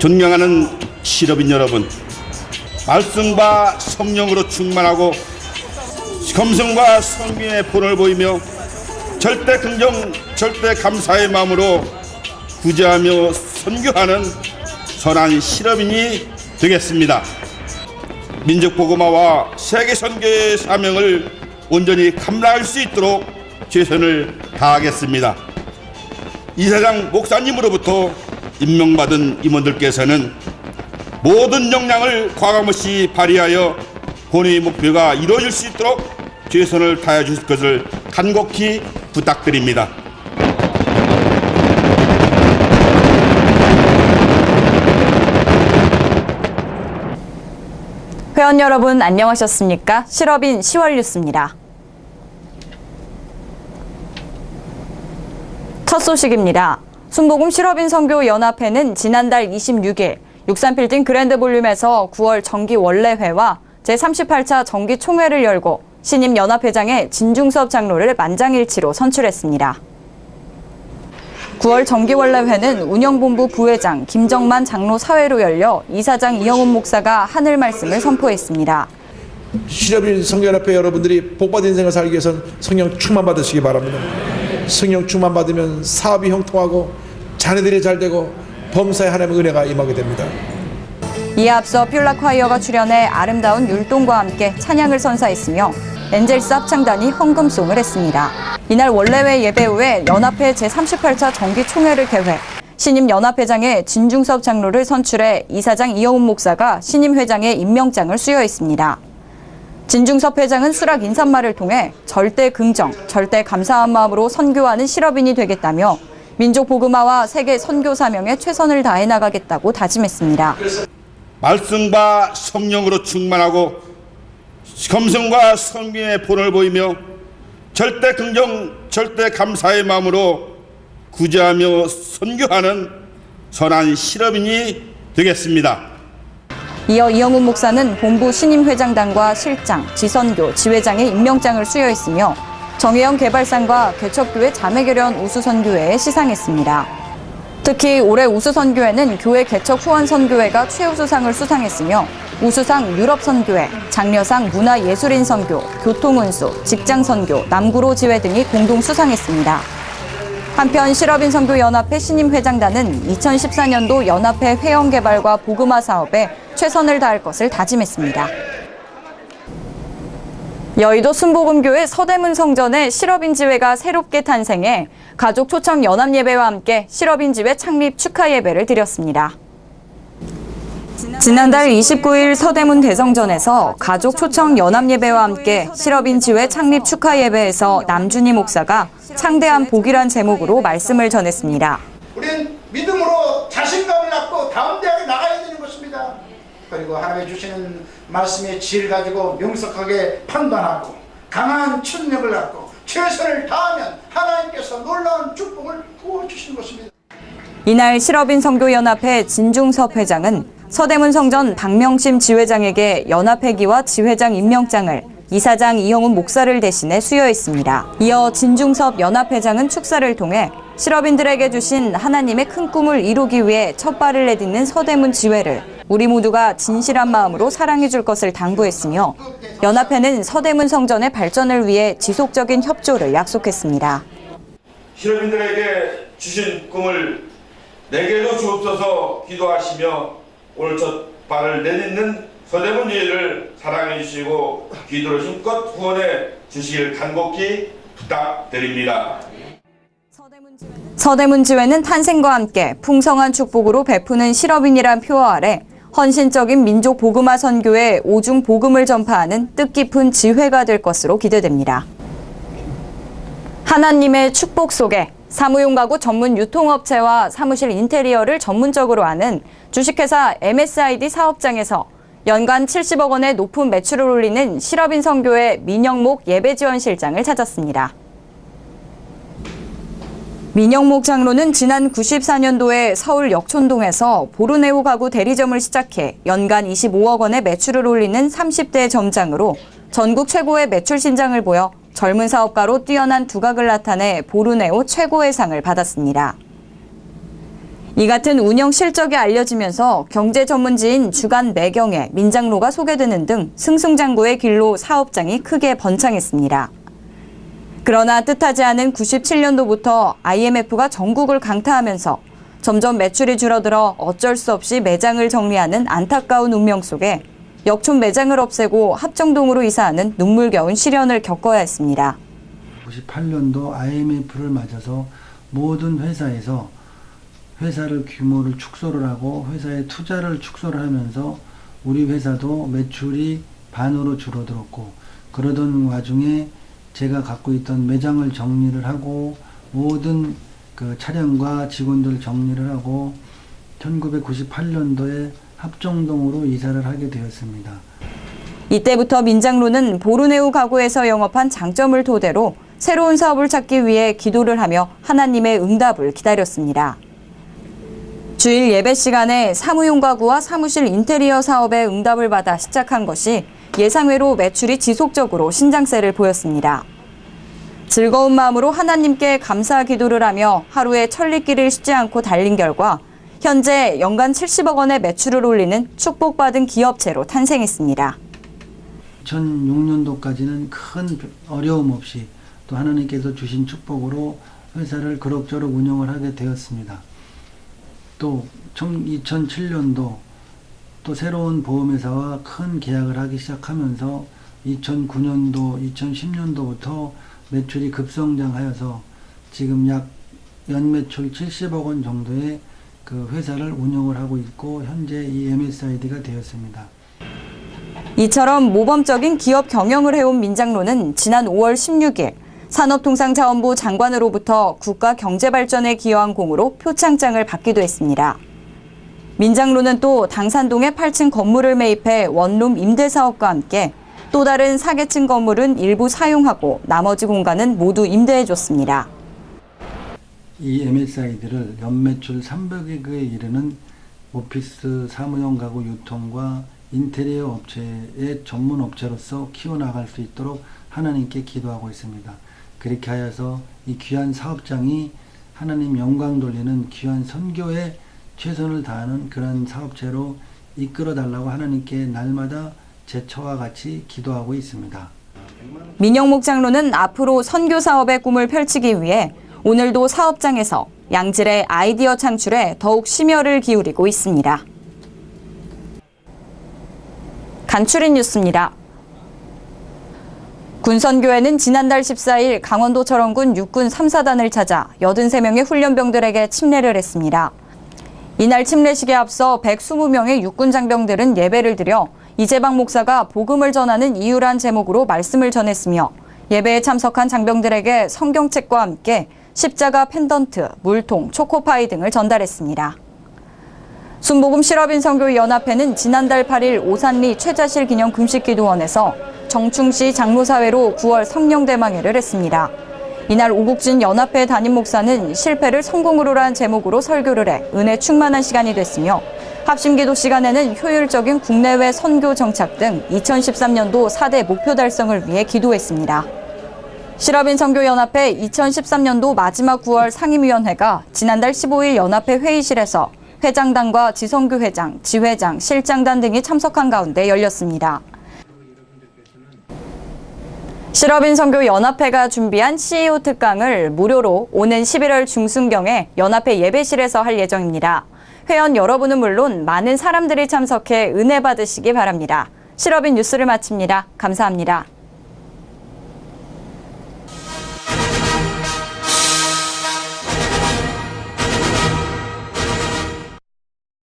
존경하는 실업인 여러분, 말씀과 성령으로 충만하고 검성과 성민의 본을 보이며 절대 긍정, 절대 감사의 마음으로 구제하며 선교하는 선한 실업인이 되겠습니다. 민족 복음화와 세계 선교의 사명을 온전히 감당할 수 있도록 최선을 다하겠습니다. 이사장 목사님으로부터 임명받은 임원들께서는 모든 역량을 과감없이 발휘하여 본회의 목표가 이루어질 수 있도록 최선을 다해 주실 것을 간곡히 부탁드립니다. 회원 여러분 안녕하셨습니까? 실업인 10월 뉴스입니다. 첫 소식입니다. 순복음 실업인 선교 연합회는 지난달 26일 63빌딩 그랜드 볼륨에서 9월 정기 원래회와 제38차 정기 총회를 열고 신임 연합회장의 진중섭 장로를 만장일치로 선출했습니다. 9월 정기원래회는 운영본부 부회장 김정만 장로 사회로 열려 이사장 이영훈 목사가 하늘 말씀을 선포했습니다. 실업인 성결합회 여러분들이 복받은 인생을 살기 위해서는 성령 충만 받으시기 바랍니다. 성령 충만 받으면 사업이 형통하고 자녀들이 잘 되고 범사에 하나님의 은혜가 임하게 됩니다. 이에 앞서 퓰라 콰이어가 출연해 아름다운 율동과 함께 찬양을 선사했으며 엔젤스 합창단이 헌금송을 했습니다. 이날 원래회 예배 후에 연합회 제38차 정기총회를 개회, 신임 연합회장의 진중섭 장로를 선출해 이사장 이영훈 목사가 신임 회장의 임명장을 수여했습니다. 진중섭 회장은 수락 인사말을 통해 절대 긍정, 절대 감사한 마음으로 선교하는 실업인이 되겠다며 민족 복음화와 세계 선교 사명에 최선을 다해 나가겠다고 다짐했습니다. 말씀과 성령으로 충만하고 검성과 성민의 본을 보이며 절대 긍정, 절대 감사의 마음으로 구제하며 선교하는 선한 실업인이 되겠습니다. 이어 이영훈 목사는 본부 신임 회장단과 실장, 지선교, 지회장의 임명장을 수여했으며 정혜영 개발상과 개척교회 자매결연 우수선교회에 시상했습니다. 특히 올해 우수선교회는 교회 개척 후원 선교회가 최우수상을 수상했으며 우수상 유럽선교회, 장려상 문화예술인 선교, 교통운수, 직장선교, 남구로 지회 등이 공동 수상했습니다. 한편 실업인 선교연합회 신임 회장단은 2014년도 연합회 회원 개발과 보금화 사업에 최선을 다할 것을 다짐했습니다. 여의도 순복음교회 서대문 성전에 실업인 지회가 새롭게 탄생해 가족 초청 연합 예배와 함께 실업인 지회 창립 축하 예배를 드렸습니다. 지난달 29일 서대문 대성전에서 가족 초청 연합 예배와 함께 실업인 지회 창립 축하 예배에서 남준희 목사가 창대한 복이란 제목으로 말씀을 전했습니다. 우리는 믿음으로 자신감을 갖고 다음 대학에 나가야 되는 것입니다. 그리고 하나님의 주시는 말씀의 질 가지고 명석하게 판단하고 강한 천력을 갖고 최선을 다하면 하나님께서 놀라운 축복을 부어주시는 것입니다. 이날 실업인 선교연합회 진중섭 회장은 서대문 성전 박명심 지회장에게 연합회기와 지회장 임명장을 이사장 이영훈 목사를 대신해 수여했습니다. 이어 진중섭 연합회장은 축사를 통해 실업인들에게 주신 하나님의 큰 꿈을 이루기 위해 첫 발을 내딛는 서대문 지회를 우리 모두가 진실한 마음으로 사랑해 줄 것을 당부했으며 연합회는 서대문 성전의 발전을 위해 지속적인 협조를 약속했습니다. 실업인들에게 주신 꿈을 내게도 주옵소서 기도하시며 오늘 첫 발을 내딛는 서대문 예를 사랑해 주시고 기도로 힘껏 후원해 주시길 간곡히 부탁드립니다. 서대문 지회는 탄생과 함께 풍성한 축복으로 베푸는 실업인이란 표어 아래 헌신적인 민족 복음화 선교의 오중 복음을 전파하는 뜻깊은 지회가 될 것으로 기대됩니다. 하나님의 축복 속에 사무용 가구 전문 유통업체와 사무실 인테리어를 전문적으로 하는 주식회사 MSID 사업장에서 연간 70억 원의 높은 매출을 올리는 실업인 선교의 민영목 예배지원실장을 찾았습니다. 민영목 장로는 지난 94년도에 서울 역촌동에서 보르네오 가구 대리점을 시작해 연간 25억 원의 매출을 올리는 30대 점장으로 전국 최고의 매출 신장을 보여 젊은 사업가로 뛰어난 두각을 나타내 보르네오 최고의 상을 받았습니다. 이 같은 운영 실적이 알려지면서 경제 전문지인 주간 매경에 민장로가 소개되는 등 승승장구의 길로 사업장이 크게 번창했습니다. 그러나 뜻하지 않은 97년도부터 IMF가 전국을 강타하면서 점점 매출이 줄어들어 어쩔 수 없이 매장을 정리하는 안타까운 운명 속에 역촌 매장을 없애고 합정동으로 이사하는 눈물겨운 시련을 겪어야 했습니다. 98년도 IMF를 맞아서 모든 회사에서 회사를 규모를 축소를 하고 회사의 투자를 축소를 하면서 우리 회사도 매출이 반으로 줄어들었고 그러던 와중에 제가 갖고 있던 매장을 정리를 하고 모든 그 차량과 직원들 정리를 하고 1998년도에 합정동으로 이사를 하게 되었습니다. 이때부터 민장로는 보르네오 가구에서 영업한 장점을 토대로 새로운 사업을 찾기 위해 기도를 하며 하나님의 응답을 기다렸습니다. 주일 예배 시간에 사무용 가구와 사무실 인테리어 사업의 응답을 받아 시작한 것이 예상외로 매출이 지속적으로 신장세를 보였습니다. 즐거운 마음으로 하나님께 감사 기도를 하며 하루에 천리길을 쉬지 않고 달린 결과 현재 연간 70억 원의 매출을 올리는 축복받은 기업체로 탄생했습니다. 2006년도까지는 큰 어려움 없이 또 하나님께서 주신 축복으로 회사를 그럭저럭 운영을 하게 되었습니다. 또 2007년도 또 새로운 보험회사와 큰 계약을 하기 시작하면서 2009년도, 2010년도부터 매출이 급성장하여서 지금 약 연매출 70억 원 정도의 그 회사를 운영을 하고 있고 현재 이 MSID가 되었습니다. 이처럼 모범적인 기업 경영을 해온 민장로는 지난 5월 16일 산업통상자원부 장관으로부터 국가 경제 발전에 기여한 공으로 표창장을 받기도 했습니다. 민장로는 또 당산동에 8층 건물을 매입해 원룸 임대 사업과 함께 또 다른 4계층 건물은 일부 사용하고 나머지 공간은 모두 임대해 줬습니다. 이 MSI들을 연매출 300억에 이르는 오피스 사무용 가구 유통과 인테리어 업체의 전문 업체로서 키워나갈 수 있도록 하나님께 기도하고 있습니다. 그렇게 하여서 이 귀한 사업장이 하나님 영광 돌리는 귀한 선교에 최선을 다하는 그런 사업체로 이끌어 달라고 하나님께 날마다 제처와 같이 기도하고 있습니다. 민영 목 장로는 앞으로 선교 사업의 꿈을 펼치기 위해 오늘도 사업장에서 양질의 아이디어 창출에 더욱 심혈을 기울이고 있습니다. 간추린 뉴스입니다. 군선교회는 지난달 14일 강원도 철원군 육군 3사단을 찾아 83명의 훈련병들에게 침례를 했습니다. 이날 침례식에 앞서 120명의 육군 장병들은 예배를 드려 이재방 목사가 복음을 전하는 이유란 제목으로 말씀을 전했으며 예배에 참석한 장병들에게 성경책과 함께 십자가 펜던트, 물통, 초코파이 등을 전달했습니다. 순복음 실업인 선교 연합회는 지난달 8일 오산리 최자실 기념 금식기도원에서 정충시 장로사회로 9월 성령 대망회를 했습니다. 이날 오국진 연합회 담임 목사는 실패를 성공으로란 제목으로 설교를 해 은혜 충만한 시간이 됐으며 합심 기도 시간에는 효율적인 국내외 선교 정착 등 2013년도 4대 목표 달성을 위해 기도했습니다. 실업인 선교연합회 2013년도 마지막 9월 상임위원회가 지난달 15일 연합회 회의실에서 회장단과 지성규 회장, 지회장, 실장단 등이 참석한 가운데 열렸습니다. 실업인 선교 연합회가 준비한 CEO 특강을 무료로 오는 11월 중순경에 연합회 예배실에서 할 예정입니다. 회원 여러분은 물론 많은 사람들이 참석해 은혜 받으시기 바랍니다. 실업인 뉴스를 마칩니다. 감사합니다.